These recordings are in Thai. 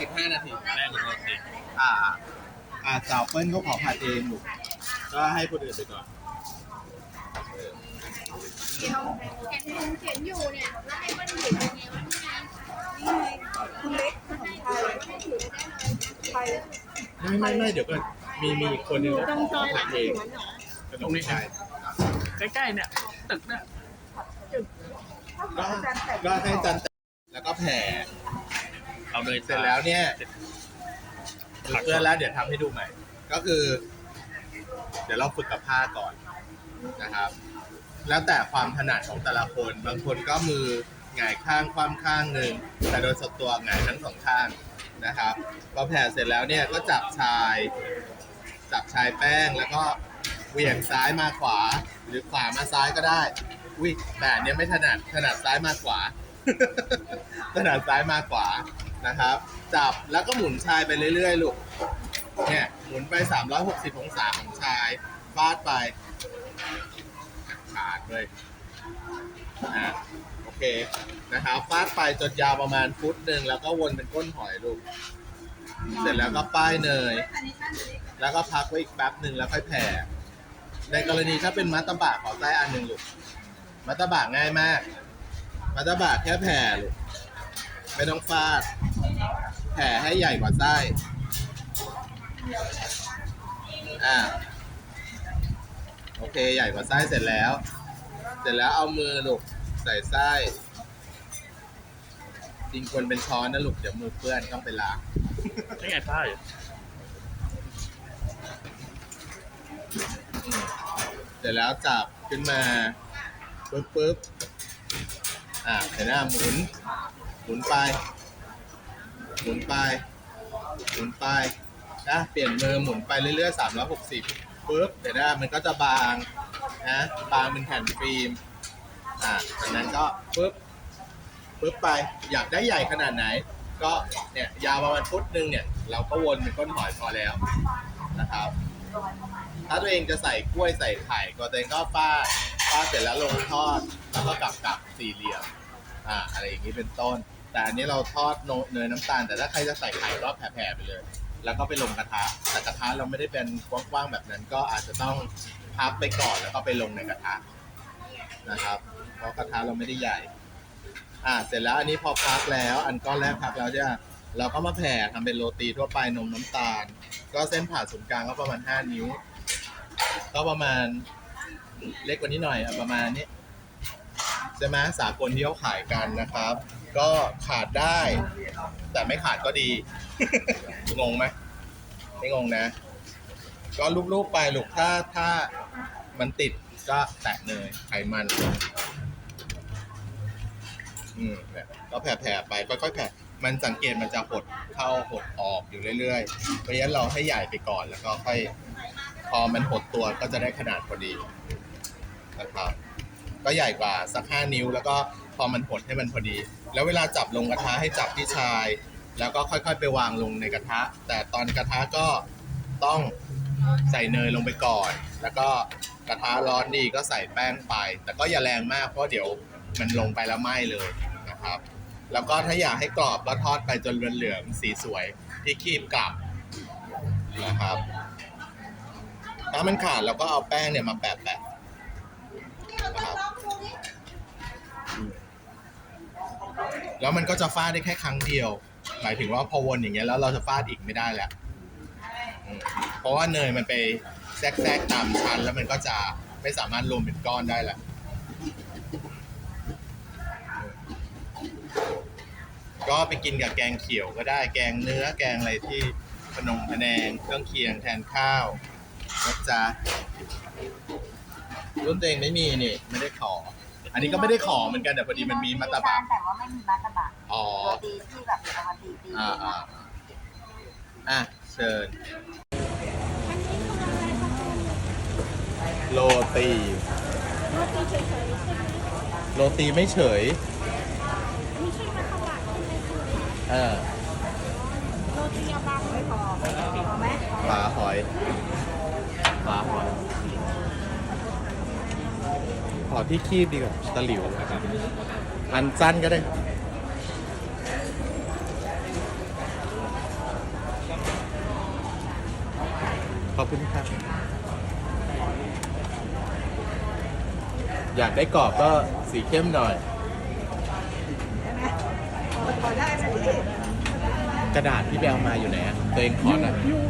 สิบห้านาทีแม่ขอโทษทีอ่า อ่าสาวเปิ้ลเขาขอผัดเองอยู่ก็ให้คนอื่นไปก่อนเดี๋ยวเห็นเขียนอยู่เนี่ยแล้วให้มันอยู่ยังไงวะนี่ไงคุณเล็กขนมไทยให้ถือได้เลยไทยไม่ไม่ไม่เดี๋ยวก่อนมีมีอีกคนนึงเขาขอผัดเองขนมไทยใกล้ๆเนี่ยตึกเนี่ยก็ก็ให้จันแล้วก็แผ่ เอาเลยเสร็จแล้วเนี่ยฝึกเพื่อนแล้วเดี๋ยวทำให้ดูใหม่ ก็คือ เดี๋ยวเราฝึกกับผ้าก่อนนะครับ แล้วแต่ความถนัดของแต่ละคน บางคนก็มือหงายข้างคว่ำข้างหนึ่งแต่โดยส่วนตัวหงายทั้งสองข้างนะครับพอแผ่เสร็จแล้วเนี่ยก็จับชาย จับชายแป้งแล้วก็เหวี่ยงซ้ายมาขวา หรือขวามาซ้ายก็ได้อุ้ยแต่อันเนี้ยไม่ถนัดถนัดซ้ายมาขวาถนัดซ้ายมาขวา นะครับ จับแล้วก็หมุนชายไปเรื่อยๆลูกเนี่ยหมุนไป 360 องศาของชายฟาดไปขาดเลยอะโอเคนะครับฟาดไปจนยาวประมาณฟุตหนึ่งแล้วก็วนเป็นก้นหอยลูก เสร็จแล้วก็ป้ายเนย แล้วก็พักไว้อีกแป๊บหนึ่งแล้วค่อยแผ่ ในกรณีถ้าเป็นมัตตบะขอไส้อันหนึ่งลูกมัตตบะง่ายมาก มัตตบะแค่แผ่ลูกไม่ต้องฟาด แผ่ให้ใหญ่กว่าไส้อ่าโอเคใหญ่กว่าไส้เสร็จแล้ว เสร็จแล้วเอามือลูกใส่ไส้จริงควรเป็นช้อนนะลูกเดี๋ยวมือเปื้อนต้องไปล้างนี่ไงผ้าอยู่เสร็จแล้วจับขึ้นมาปึ๊บปึ๊บอ่าเห็นหน้าหมุน หมุนไป หมุนไปหมุนไปนะเปลี่ยนมือหมุนไปเรื่อยๆ360ปึ๊บเดี๋ยวนะมันก็จะบางนะบางเป็นแผ่นฟิล์มอ่าจากนั้นก็ปึ๊บปึ๊บไปอยากได้ใหญ่ขนาดไหน ก็เนี่ยยาวประมาณฟุตหนึ่งเนี่ย เราก็วนเป็นก้นหอยพอแล้วนะครับ ถ้าตัวเองจะใส่กล้วยใส่ไข่ก็ตัวเองก็ฟาดฟาดเสร็จแล้วลงทอดแล้วก็กลับกลับสี่เหลี่ยมอ่าอะไรอย่างนี้เป็นต้น แต่อันนี้เราทอดเนยน้ำตาล แต่ถ้าใครจะใส่ไข่ก็แผ่ๆไปเลย แล้วก็ไปลงกระทะ แต่กระทะเราไม่ได้เป็นกว้างๆแบบนั้น ก็อาจจะต้องพับไปก่อนแล้วก็ไปลงในกระทะนะครับ เพราะกระทะเราไม่ได้ใหญ่ อ่า เสร็จแล้วอันนี้พอพักแล้ว อันก้อนแรกพักแล้วใช่ไหมเราก็มาแผ่ทำเป็นโรตีทั่วไปนมน้ำตาล ก็เส้นผ่าศูนย์กลางก็ประมาณ 5 นิ้ว ก็ประมาณเล็กกว่านี้หน่อยอะประมาณนี้ใช่ไหมสากลที่เขาขายกันนะครับ ก็ขาดได้ แต่ไม่ขาดก็ดี งงไหมไม่งงนะ ก็ลูบๆไปลูกถ้าถ้ามันติดก็แตะเนยไขมัน อืมเนี่ยก็แผ่ๆไปค่อยๆแผ่มันสังเกตมันจะหดเข้าหดออกอยู่เรื่อยๆ เพราะฉะนั้นเราให้ใหญ่ไปก่อนแล้วก็ค่อย พอมันหดตัวก็จะได้ขนาดพอดีนะครับ ก็ใหญ่กว่าสักห้านิ้ว แล้วก็พอมันหดให้มันพอดี แล้วเวลาจับลงกระทะให้จับที่ชาย แล้วก็ค่อยๆไปวางลงในกระทะ แต่ตอนกระทะก็ต้องใส่เนยลงไปก่อน แล้วก็กระทะร้อนดีก็ใส่แป้งไป แต่ก็อย่าแรงมากเพราะเดี๋ยวมันลงไปแล้วไหม้เลยนะครับ แล้วก็ถ้าอยากให้กรอบก็ทอดไปจนเหลืองสีสวยที่คีบกลับนะครับ ถ้ามันขาดเราก็เอาแป้งเนี่ยมาแปะแปะ แล้วมันก็จะฟาดได้แค่ครั้งเดียว หมายถึงว่าพอวนอย่างเงี้ยแล้วเราจะฟาดอีกไม่ได้แล้ว เพราะว่าเนยมันไปแทรกตามชั้น แล้วมันก็จะไม่สามารถรวมเป็นก้อนได้แหละก็ไปกินกับแกงเขียวก็ได้แกงเนื้อแกงอะไรที่ขนมพะแนงเครื่องเคียงแทนข้าวนะจ๊ะ รุ่นตัวเองไม่มีนี่ไม่ได้ขอ อันนี้ก็ไม่ได้ขอเหมือนกันแต่พอดีมันมีมัตตบะแต่ว่าไม่มีมัตตบะอ๋อโรตีที่แบบปกติตีอ่าอ่าอะเชิญโรตีโรตีเฉยๆใช่ไหมโรตีไม่เฉยไม่ใช่มัตตบะใช่ไหมคือเออโรตียาบางไม่พอเอาไหมปลาหอยปลาหอยข อที่คีบดีกว่าตะหลิวนะครับอันสั้นก็ได้ขอบคุณครับ อยากได้กรอบก็สีเข้มหน่อยกระดาษที่แปเอามาอยู่ไหนอตัวเองขอน่ะยอยู่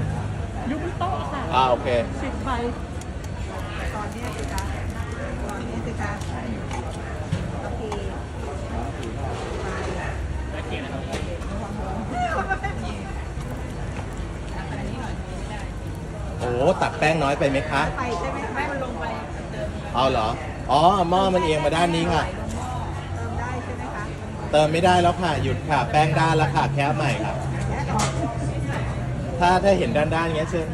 ยู่บนโต๊ะค่ะอ่าโอเค สิบใบตอนนี้สิคะ นนี้สิคะโอเคได้เกียรตินะครับโอ้ตักแป้งน้อยไปไหมคะ ไปใช่ไหมคะมันลงไปเอาเหรอ อ๋อหม้อมันเอียงมาด้านนี้ค่ะ เติมได้ใช่ไหมคะเติมไม่ได้แล้วค่ะ หยุดค่ะ แป้งด้านแล้วค่ะแค่ใหม่ครับแค่ออกถ้าถ้าเห็นด้านด้านๆอย่างเงี้ยเชิญ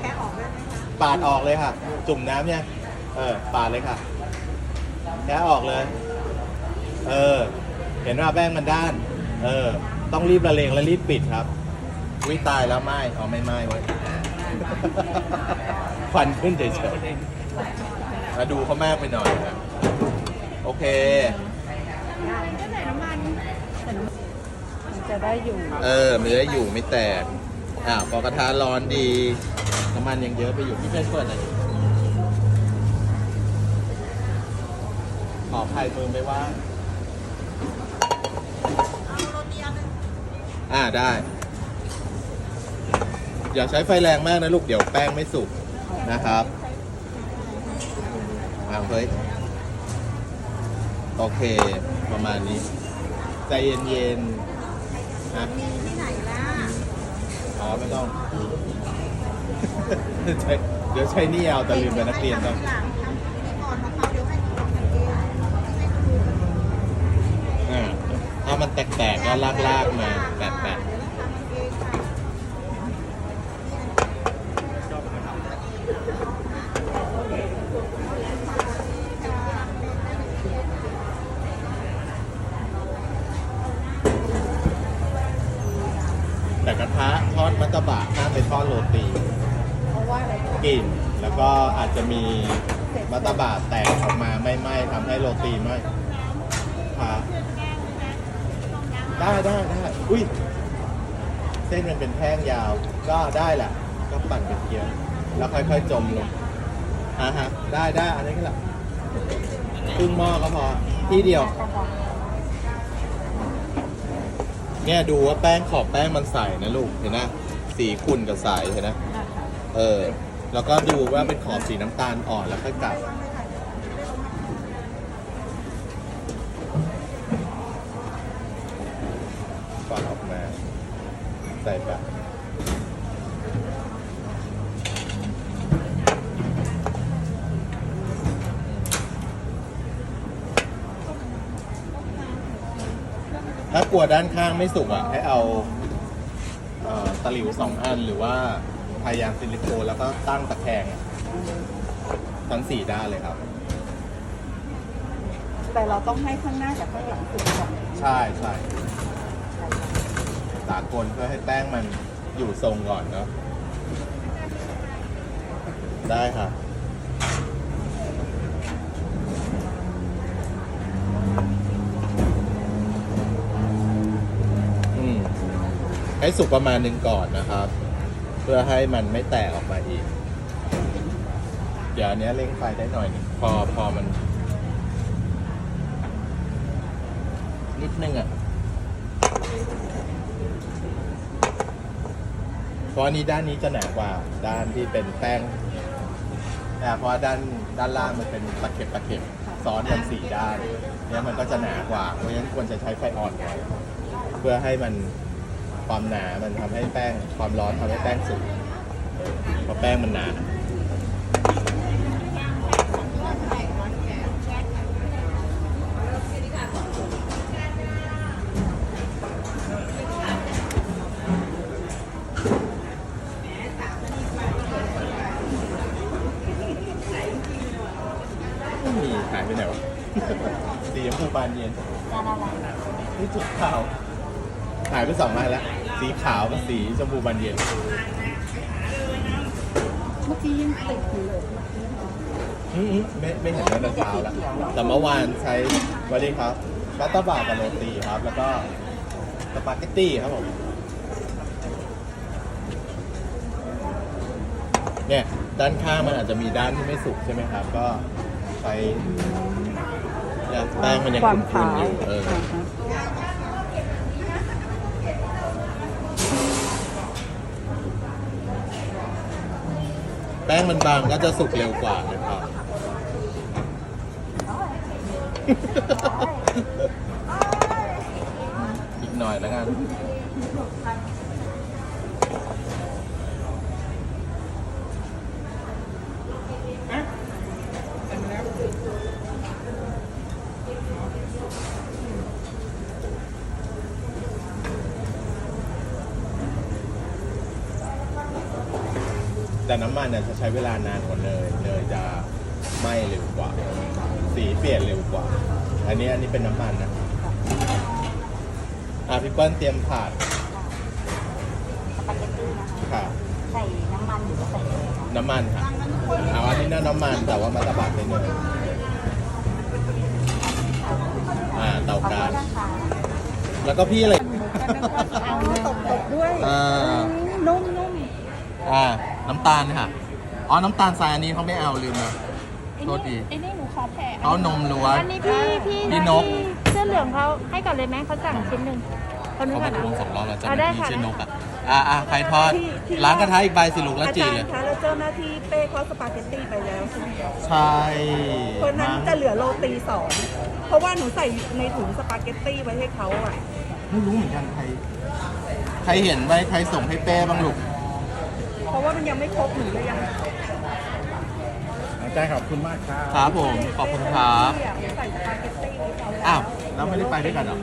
แค่ออกได้ไหมคะปาดออกเลยค่ะ จุ่มน้ำเนี่ย เออปาดเลยค่ะแค่ออกเลย เออ เห็นว่าแป้งมันด้าน เออ ต้องรีบละเลงและรีบปิดครับวิตายแล้วไหม้เอาไม่ไหม้ไว้ควันขึ้นเฉยๆมาดูเขามากไปหน่อยครับโอเค มันจะได้อยู่เออมันจะได้อยู่ไม่แตกอ่าพอกระทะร้อนดี น้ำมันยังเยอะไปอยู่พี่เพื่อนเปิดหน่อย ดิขออภัยมือไม่ว่างอ่าได้ อย่าใช้ไฟแรงมากนะลูกเดี๋ยวแป้งไม่สุกนะครับอ้าวเฮ้ยโอเค ประมาณนี้ ใจเย็นๆนะมีที่ไหนล่ะอ๋อไม่ต้องใช้เดี๋ยวใช้หนี่เอาแต่ลืมไปนักเรียนต้อง หลังทำที่ก่อนของเขาเดี๋ยวให้เขาทำเองให้เขาดูกัน อ่าถ้า มันแตกๆก็ลากๆมาแปะๆแต่กระทะทอดมัตตบะห้าไปทอดโรตีกลิ่นแล้วก็อาจจะมีมัตตบะแตกออกมาไม่ไหม้ทำให้โรตีไหม้ครับ ได้ได้ได้อุ้ย เส้นมันเป็นแท่งยาว ก็ได้แหละ ก็ปั่นเป็นเกี๊ยว แล้วค่อยๆจมลงอ่าฮะ ได้ได้อันนี้ก็แหละครึ่งหม้อก็พอ ที่เดียว เนี่ยดูว่าแป้งขอบแป้งมันใสนะลูก เห็นนะ สีขุ่นกับใสเห็นนะ เออ แล้วก็ดูว่าเป็นขอบสีน้ำตาลอ่อนแล้วค่อยกลับ ด้านข้างไม่สุกอะให้เอาเอ่อตะหลิวสองอันหรือว่าพยายามซิลิโคนแล้วก็ตั้งตะแคงอะทั้งสี่ด้านเลยครับ แต่เราต้องให้ข้างหน้ากับข้างหลังสุกก่อนใช่ใช่สากลเพื่อให้แป้งมันอยู่ทรงก่อนเนาะได้ค่ะ ให้สุกประมาณหนึ่งก่อนนะครับ เพื่อให้มันไม่แตกออกมาอีก เดี๋ยวอันเนี้ยเร่งไฟได้หน่อยนึงพอพอมัน นิดนึงอะเพราะนนี้ด้านนี้จะหนากว่าด้านที่เป็นแป้งแต่เพราะด้านด้านล่างมันเป็นตะเข็บตะเข็บซ้อนกันสี่ด้านเนี่ยมันก็จะหนากว่าเพราะฉะนั้นควรจะใช้ไฟอ่อนก่อนเพื่อให้มัน ความหนา มันทำให้แป้งความร้อนทำให้แป้งสุกเพราะแป้งมันหนาไม่มีหายไปไหนวะสีชมพูบานเย็นนี่จุดขาวหา ไปสองไม้แล้ว สีขาวกับสีชมพูบานเย็น เมื่อกี้ยังติดอยู่เลยอืมๆไม่ไม่เห็นตั้งแต่เช้าแล้วแต่เมื่อวานใช้วันนี้ครับบัตเตอร์บาร์กับโรตีครับ แล้วก็สปาเกตตี้ครับผมเนี่ยด้านข้างมันอาจจะมีด้านที่ไม่สุกใช่ไหมครับ ก็ใช้เนี่ยแป้งมันยังความขุ่ขานๆวอยู่เอออ่าฮะ แป้งมันบางก็จะสุกเร็วกว่านะครับ อีกหน่อยแล้วกัน น้ำมันเนี่ยจะใช้เวลานานกว่าเนยเนยจะไหม้เร็วกว่า สีเปลี่ยนเร็วกว่า อันนี้อันนี้เป็นน้ำมันนะอะพี่เปิ้ลเตรียมผัดสปาเกตตี้นะคะค่ะ ใส่น้ำมันหรือว่าใส่เนยคะน้ำมันค่ะเอาอันนี้น่าน้ำมันแต่ว่ามาตะบัดในเนยอ่าเตาขอบกาคุรณนะคะ แล้วก็พี่อะไรเอาตบตบด้วย อ่า นุ่มนุ่ม อ่า น้ำตาลค่ะ อ๋อ น้ำตาลทรายอันนี้เขาไม่เอาลืมนะ โทษทีไอ้นี่หนูขอแผ่เขานมล้วน อันนี้พี่พี่พี่นก เสื้อเหลืองเขาให้ก่อนเลยไหมเขาสั่งชิ้นหนึ่งคนนึงเขาก่มาอนทวงนะสองรอบแล้วจ้ะอะได้พี่ค่ะ ชื่อนกอะ อ่าอ่าใครทอด ล้างกระทะอีกใบสิลูกแล้วอาจีจารเลยย์คะแล้วเจ้าหน้าที่เป้เขาสปาเกตตี้ไปแล้วใช่ไหมคะใช่เพราะฉะนั้นจะเหลือโรตีสองเพราะว่าหนูใส่ในถุงสปาเกตตี้ไว้ให้เขาอะไม่รู้เหมือนกันใคร ใครเห็นไหมใครส่งให้เป้บ้างลูกเพราะ ว่ามันยังไม่ครบหนูเลยยังอาจารย์ขอบคุณมากครับครับผม ขอบคุณครับ ใส่สปาเกตตี้ไว้เขาแล้วอ้าว แล้วไม่ได้ไปด้วยกันเหรอ